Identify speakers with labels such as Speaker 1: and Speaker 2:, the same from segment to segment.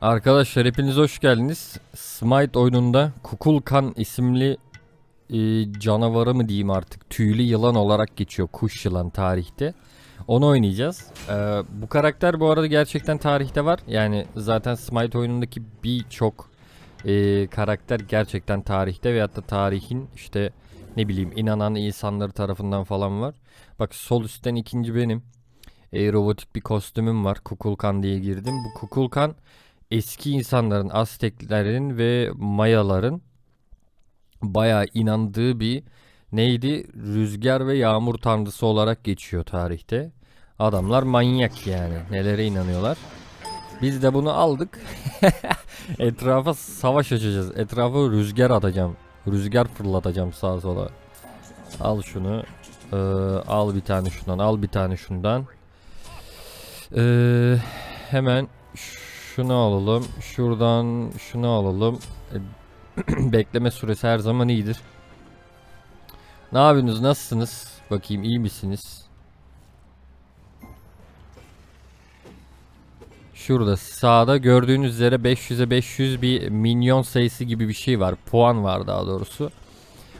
Speaker 1: Arkadaşlar hepiniz hoş geldiniz. Smite oyununda Kukulkan isimli e, canavarı mı diyeyim artık tüylü yılan olarak geçiyor. Kuş yılan tarihte. Onu oynayacağız. Ee, bu karakter bu arada gerçekten tarihte var. Yani zaten Smite oyunundaki birçok e, karakter gerçekten tarihte veyahut da tarihin işte ne bileyim inanan insanları tarafından falan var. Bak sol üstten ikinci benim. E, robotik bir kostümüm var. Kukulkan diye girdim. Bu Kukulkan eski insanların, Azteklerin ve Mayaların bayağı inandığı bir neydi? Rüzgar ve yağmur tanrısı olarak geçiyor tarihte. Adamlar manyak yani. Nelere inanıyorlar. Biz de bunu aldık. Etrafa savaş açacağız. Etrafa rüzgar atacağım. Rüzgar fırlatacağım sağa sola. Al şunu. Ee, al bir tane şundan. Al bir tane şundan. Ee, hemen şunu alalım. Şuradan şunu alalım. E, Bekleme süresi her zaman iyidir. Ne yapıyorsunuz? Nasılsınız? Bakayım iyi misiniz? Şurada sağda gördüğünüz üzere 500'e 500 bir minyon sayısı gibi bir şey var. Puan var daha doğrusu.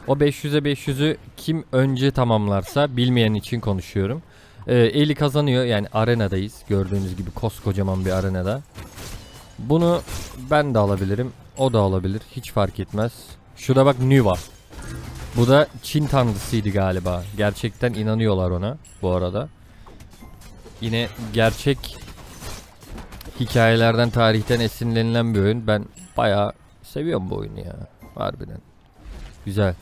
Speaker 1: O 500'e 500'ü kim önce tamamlarsa bilmeyen için konuşuyorum. Ee, eli kazanıyor yani arenadayız. Gördüğünüz gibi koskocaman bir arenada. Bunu ben de alabilirim. O da alabilir. Hiç fark etmez. Şurada bak Nuva. Bu da Çin tanrısıydı galiba. Gerçekten inanıyorlar ona bu arada. Yine gerçek hikayelerden, tarihten esinlenilen bir oyun. Ben bayağı seviyorum bu oyunu ya. Harbiden. Güzel.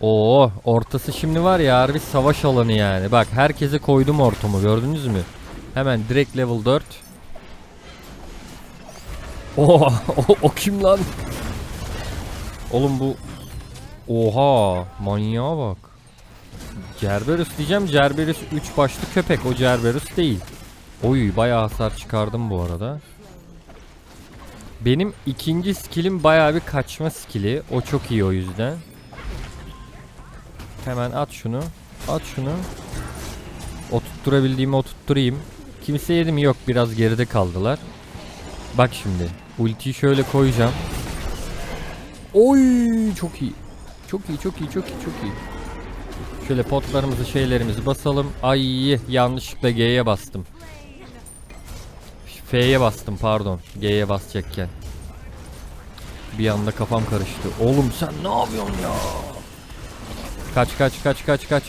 Speaker 1: Oo, ortası şimdi var ya harbi savaş alanı yani. Bak herkese koydum ortamı gördünüz mü? Hemen direkt level 4. Oo, o, o kim lan? Oğlum bu Oha, manyağa bak. Cerberus diyeceğim. Cerberus 3 başlı köpek. O Cerberus değil. Oy, bayağı hasar çıkardım bu arada. Benim ikinci skillim bayağı bir kaçma skilli. O çok iyi o yüzden. Hemen at şunu. At şunu. Oturtturabildiğimi oturtturayım. Kimse yedi mi? Yok biraz geride kaldılar. Bak şimdi. Ultiyi şöyle koyacağım. Oy çok iyi. Çok iyi çok iyi çok iyi çok iyi. Şöyle potlarımızı şeylerimizi basalım. Ay yanlışlıkla G'ye bastım. F'ye bastım pardon. G'ye basacakken. Bir anda kafam karıştı. Oğlum sen ne yapıyorsun ya? Kaç kaç kaç kaç kaç.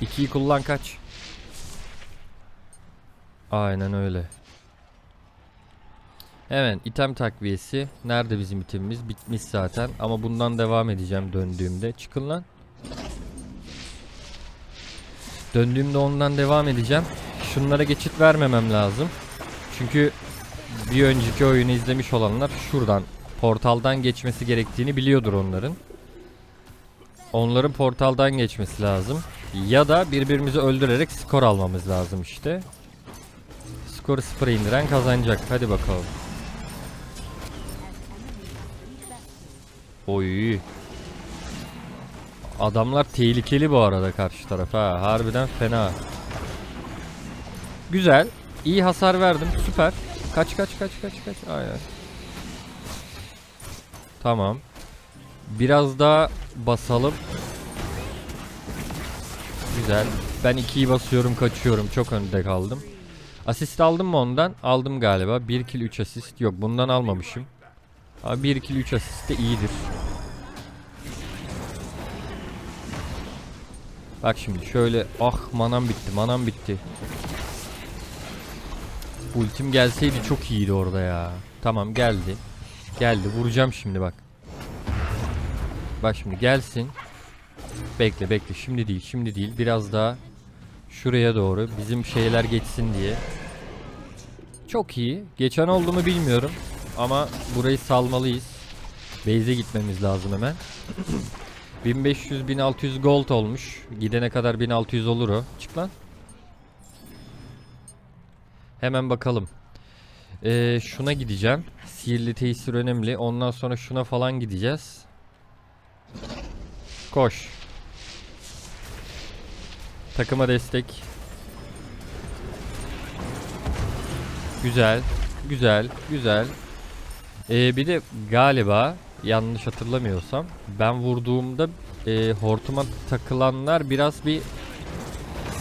Speaker 1: İkiyi kullan kaç. Aynen öyle. Evet item takviyesi. Nerede bizim itemimiz? Bitmiş zaten. Ama bundan devam edeceğim döndüğümde. Çıkın lan. Döndüğümde ondan devam edeceğim. Şunlara geçit vermemem lazım. Çünkü bir önceki oyunu izlemiş olanlar şuradan portaldan geçmesi gerektiğini biliyordur onların. Onların portaldan geçmesi lazım. Ya da birbirimizi öldürerek skor almamız lazım işte. Skoru sıfıra indiren kazanacak. Hadi bakalım. Oy. Adamlar tehlikeli bu arada karşı taraf ha. Harbiden fena. Güzel. İyi hasar verdim. Süper. Kaç kaç kaç kaç kaç. Aynen. Tamam. Biraz daha basalım. Güzel. Ben 2'yi basıyorum kaçıyorum. Çok önde kaldım. Asist aldım mı ondan? Aldım galiba. 1 kill 3 asist. Yok bundan almamışım. Ama 1 kill 3 asist de iyidir. Bak şimdi şöyle ah manam bitti manam bitti. Ultim gelseydi çok iyiydi orada ya. Tamam geldi. Geldi vuracağım şimdi bak. Bak şimdi gelsin. Bekle bekle şimdi değil şimdi değil biraz daha şuraya doğru bizim şeyler geçsin diye. Çok iyi. Geçen oldu mu bilmiyorum ama burayı salmalıyız. Base'e gitmemiz lazım hemen. 1500-1600 gold olmuş. Gidene kadar 1600 olur o. Çık lan. Hemen bakalım. Ee, şuna gideceğim. Sihirli tesir önemli. Ondan sonra şuna falan gideceğiz. Koş. Takıma destek. Güzel. Güzel. Güzel. Ee, bir de galiba yanlış hatırlamıyorsam ben vurduğumda e, hortuma takılanlar biraz bir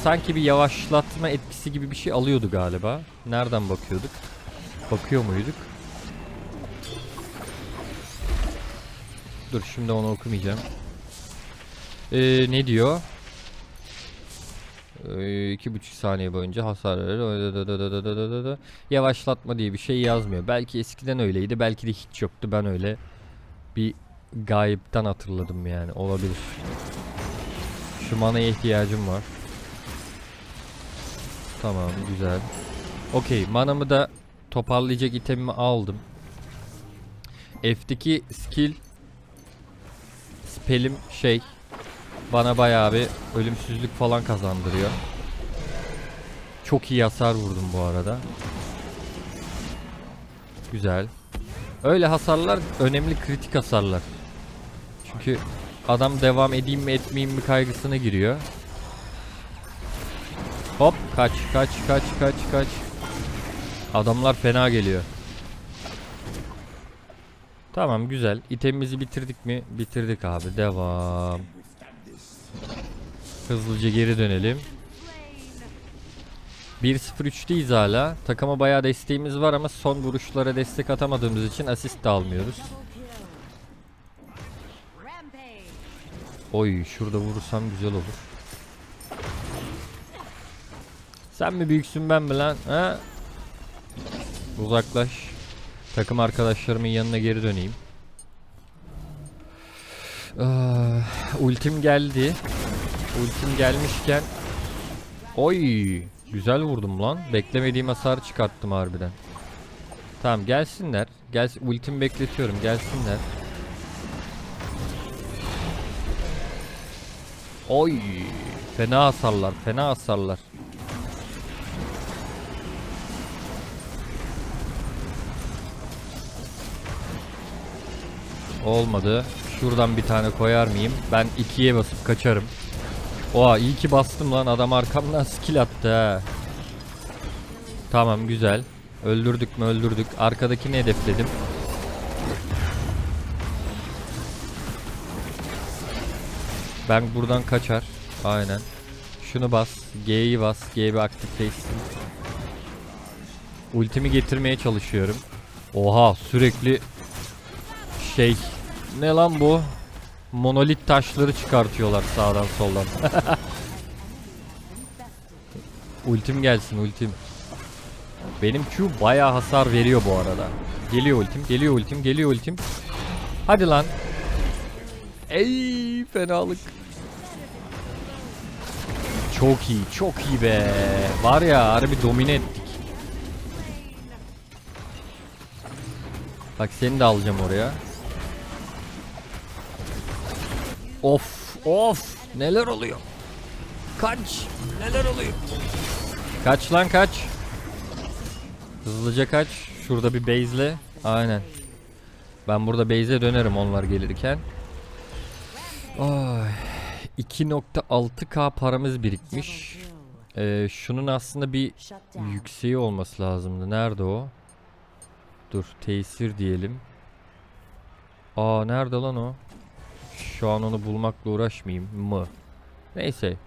Speaker 1: sanki bir yavaşlatma etkisi gibi bir şey alıyordu galiba. Nereden bakıyorduk? Bakıyor muyduk? Dur şimdi onu okumayacağım. Ee, ne diyor? Ee, iki buçuk saniye boyunca hasar verir. Yavaşlatma diye bir şey yazmıyor. Belki eskiden öyleydi. Belki de hiç yoktu. Ben öyle bir gayipten hatırladım yani. Olabilir. Şu manaya ihtiyacım var. Tamam güzel. Okey manamı da toparlayacak itemimi aldım. F'deki skill spellim şey bana bayağı bir ölümsüzlük falan kazandırıyor. Çok iyi hasar vurdum bu arada. Güzel. Öyle hasarlar önemli kritik hasarlar. Çünkü adam devam edeyim mi etmeyeyim mi kaygısına giriyor. Hop kaç kaç kaç kaç kaç. Adamlar fena geliyor. Tamam güzel. İtemimizi bitirdik mi? Bitirdik abi. Devam. Hızlıca geri dönelim. 1-0-3'teyiz hala. Takıma bayağı desteğimiz var ama son vuruşlara destek atamadığımız için asist de almıyoruz. Oy şurada vurursam güzel olur. Sen mi büyüksün ben mi lan? Ha? Uzaklaş. Takım arkadaşlarımın yanına geri döneyim. Ah, ultim geldi. Ultim gelmişken Oy güzel vurdum lan. Beklemediğim hasar çıkarttım harbiden. Tamam gelsinler. Gel ultim bekletiyorum. Gelsinler. Oy fena hasarlar, fena hasarlar. Olmadı. Şuradan bir tane koyar mıyım? Ben ikiye basıp kaçarım. Oha iyi ki bastım lan adam arkamdan skill attı ha. Tamam güzel. Öldürdük mü öldürdük. Arkadakini hedefledim. Ben buradan kaçar. Aynen. Şunu bas. G'yi bas. G bir aktifleşsin. Ultimi getirmeye çalışıyorum. Oha sürekli şey ne lan bu? Monolit taşları çıkartıyorlar sağdan soldan. ultim gelsin ultim. Benim Q bayağı hasar veriyor bu arada. Geliyor ultim, geliyor ultim, geliyor ultim. Hadi lan. Ey fenalık. Çok iyi, çok iyi be. Var ya harbi domine ettik. Bak seni de alacağım oraya. Of, of. Neler oluyor? Kaç. Neler oluyor? Kaç lan kaç. Hızlıca kaç. Şurada bir base'le. Aynen. Ben burada base'e dönerim onlar gelirken. Ay. 2.6k paramız birikmiş. Ee, şunun aslında bir yükseği olması lazımdı. Nerede o? Dur tesir diyelim. Aa nerede lan o? Şu an onu bulmakla uğraşmayayım mı? Neyse.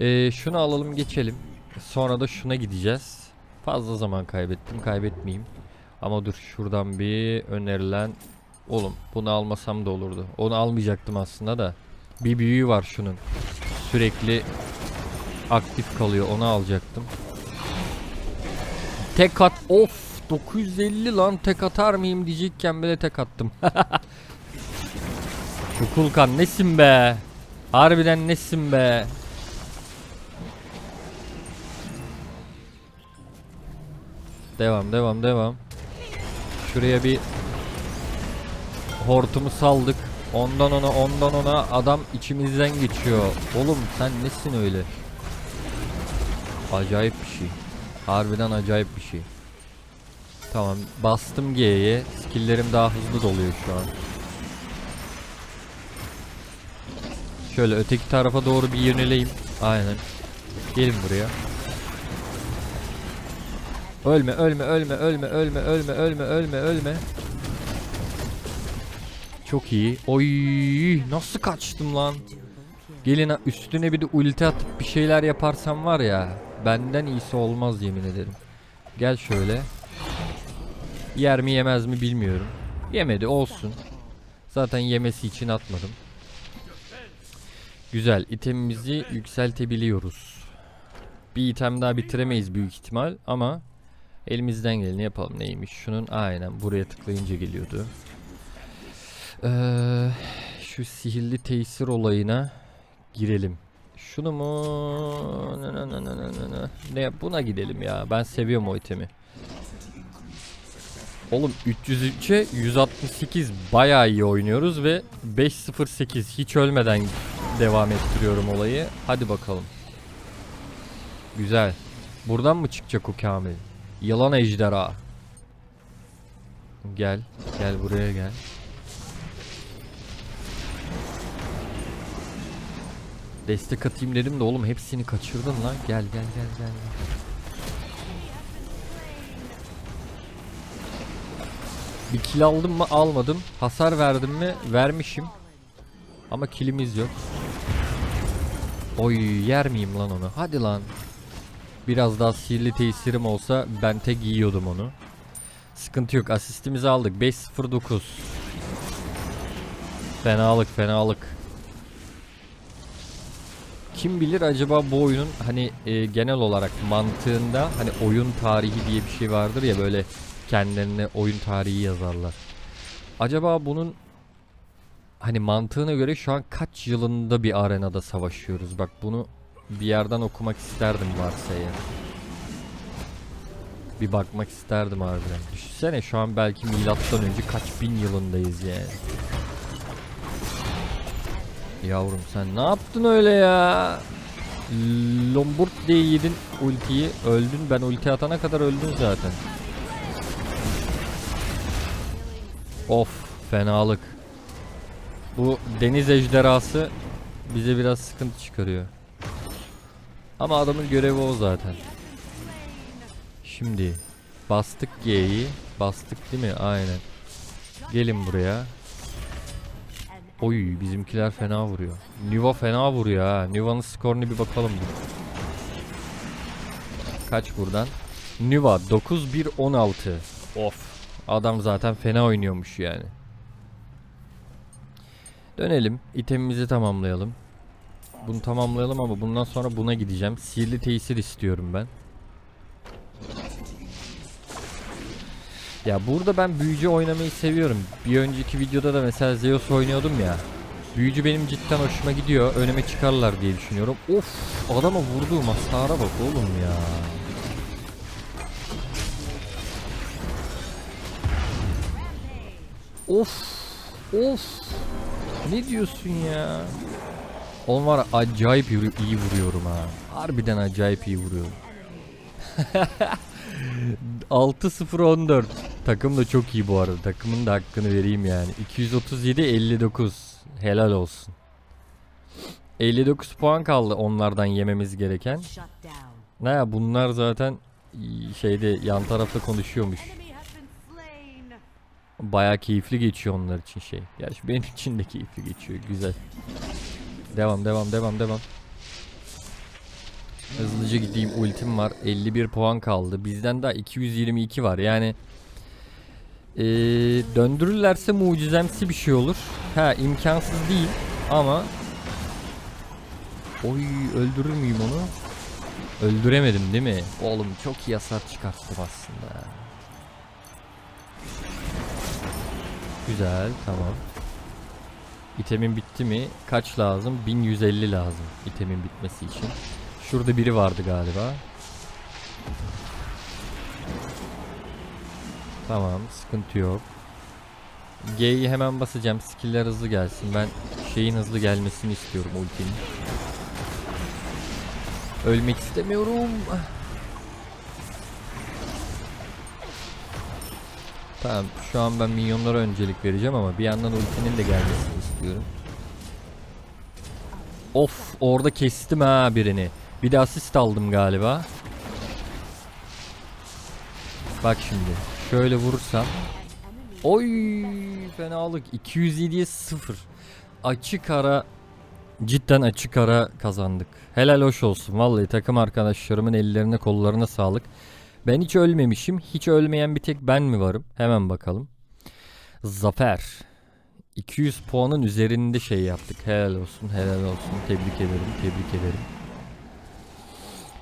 Speaker 1: Ee, şunu alalım geçelim. Sonra da şuna gideceğiz. Fazla zaman kaybettim kaybetmeyeyim. Ama dur şuradan bir önerilen Oğlum bunu almasam da olurdu. Onu almayacaktım aslında da. Bir büyüğü var şunun. Sürekli aktif kalıyor. Onu alacaktım. Tek at. Of 950 lan tek atar mıyım diyecekken bile tek attım. Kukulkan nesin be? Harbiden nesin be? Devam devam devam. Şuraya bir hortumu saldık. Ondan ona ondan ona adam içimizden geçiyor. Oğlum sen nesin öyle? Acayip bir şey. Harbiden acayip bir şey. Tamam bastım G'ye. Skill'lerim daha hızlı doluyor şu an. Şöyle öteki tarafa doğru bir yöneleyim. Aynen. Gelin buraya. Ölme ölme ölme ölme ölme ölme ölme ölme ölme. Çok iyi. Oy nasıl kaçtım lan? Gelin üstüne bir de ulti atıp bir şeyler yaparsam var ya. Benden iyisi olmaz yemin ederim. Gel şöyle. Yer mi yemez mi bilmiyorum. Yemedi olsun. Zaten yemesi için atmadım. Güzel. itemimizi yükseltebiliyoruz. Bir item daha bitiremeyiz büyük ihtimal ama elimizden geleni yapalım. Neymiş? Şunun aynen buraya tıklayınca geliyordu. Ee, şu sihirli tesir olayına girelim. Şunu mu? Ne, buna gidelim ya. Ben seviyorum o itemi. Oğlum 303'e 168 bayağı iyi oynuyoruz ve 508 hiç ölmeden devam ettiriyorum olayı. Hadi bakalım. Güzel. Buradan mı çıkacak o Kamil? Yılan ejderha. Gel. Gel buraya gel. Destek atayım dedim de oğlum hepsini kaçırdın lan. Gel gel gel gel. gel. Bir kill aldım mı almadım. Hasar verdim mi vermişim. Ama kilimiz yok. Oy yer miyim lan onu? Hadi lan. Biraz daha sihirli tesirim olsa ben tek yiyordum onu. Sıkıntı yok. Asistimizi aldık. 509. Fenalık fenalık. Kim bilir acaba bu oyunun hani e, genel olarak mantığında hani oyun tarihi diye bir şey vardır ya böyle kendilerine oyun tarihi yazarlar. Acaba bunun hani mantığına göre şu an kaç yılında bir arenada savaşıyoruz? Bak bunu bir yerden okumak isterdim varsa eğer. Bir bakmak isterdim harbiden. Düşünsene şu an belki milattan önce kaç bin yılındayız yani. Yavrum sen ne yaptın öyle ya? Lombard diye yedin ultiyi öldün ben ulti atana kadar öldün zaten. Of fenalık. Bu deniz ejderhası bize biraz sıkıntı çıkarıyor. Ama adamın görevi o zaten. Şimdi bastık G'yi. Bastık değil mi? Aynen. Gelin buraya. Oy bizimkiler fena vuruyor. Niva fena vuruyor ha. Niva'nın skoruna bir bakalım. Kaç buradan? Niva 9-1-16. Of. Adam zaten fena oynuyormuş yani. Dönelim. itemimizi tamamlayalım. Bunu tamamlayalım ama bundan sonra buna gideceğim. Sihirli tesir istiyorum ben. Ya burada ben büyücü oynamayı seviyorum. Bir önceki videoda da mesela Zeus oynuyordum ya. Büyücü benim cidden hoşuma gidiyor. Önüme çıkarlar diye düşünüyorum. Of adama vurduğum hasara bak oğlum ya. Of of ne diyorsun ya? Oğlum var acayip iyi vuruyorum ha. Harbiden acayip iyi vuruyorum. 6-0-14. Takım da çok iyi bu arada. Takımın da hakkını vereyim yani. 237-59. Helal olsun. 59 puan kaldı onlardan yememiz gereken. Ne bunlar zaten şeyde yan tarafta konuşuyormuş. Baya keyifli geçiyor onlar için şey. Gerçi benim için de keyifli geçiyor. Güzel. Devam devam devam devam. Hızlıca gideyim ultim var. 51 puan kaldı. Bizden daha 222 var. Yani eee, döndürürlerse mucizemsi bir şey olur. Ha imkansız değil ama Oy öldürür müyüm onu? Öldüremedim değil mi? Oğlum çok iyi hasar çıkarttım aslında. Güzel tamam. İtemin bitti mi? Kaç lazım? 1150 lazım itemin bitmesi için. Şurada biri vardı galiba. Tamam sıkıntı yok. G'yi hemen basacağım. Skill'ler hızlı gelsin. Ben şeyin hızlı gelmesini istiyorum ultinin. Ölmek istemiyorum. Tamam şu an ben minyonlara öncelik vereceğim ama bir yandan ultinin de gelmesini istiyorum. Of orada kestim ha birini. Bir de asist aldım galiba. Bak şimdi şöyle vurursam Oy fenalık 207'ye 0. Açık ara cidden açık ara kazandık. Helal hoş olsun. Vallahi takım arkadaşlarımın ellerine kollarına sağlık. Ben hiç ölmemişim. Hiç ölmeyen bir tek ben mi varım? Hemen bakalım. Zafer. 200 puanın üzerinde şey yaptık. Helal olsun, helal olsun. Tebrik ederim, tebrik ederim.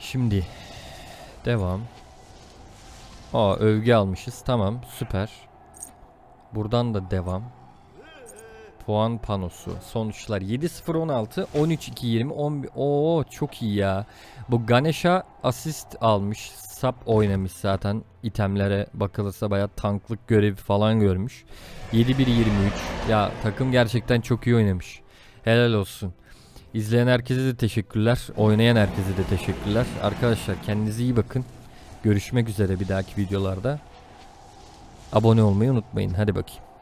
Speaker 1: Şimdi devam. Aa övgü almışız. Tamam, süper. Buradan da devam. Puan panosu. Sonuçlar 7-0-16, 13-2-20, 11... Oo çok iyi ya. Bu Ganesha asist almış. Sap oynamış zaten. itemlere bakılırsa bayağı tanklık görevi falan görmüş. 7-1-23. Ya takım gerçekten çok iyi oynamış. Helal olsun. İzleyen herkese de teşekkürler. Oynayan herkese de teşekkürler. Arkadaşlar kendinize iyi bakın. Görüşmek üzere bir dahaki videolarda. Abone olmayı unutmayın. Hadi bakayım.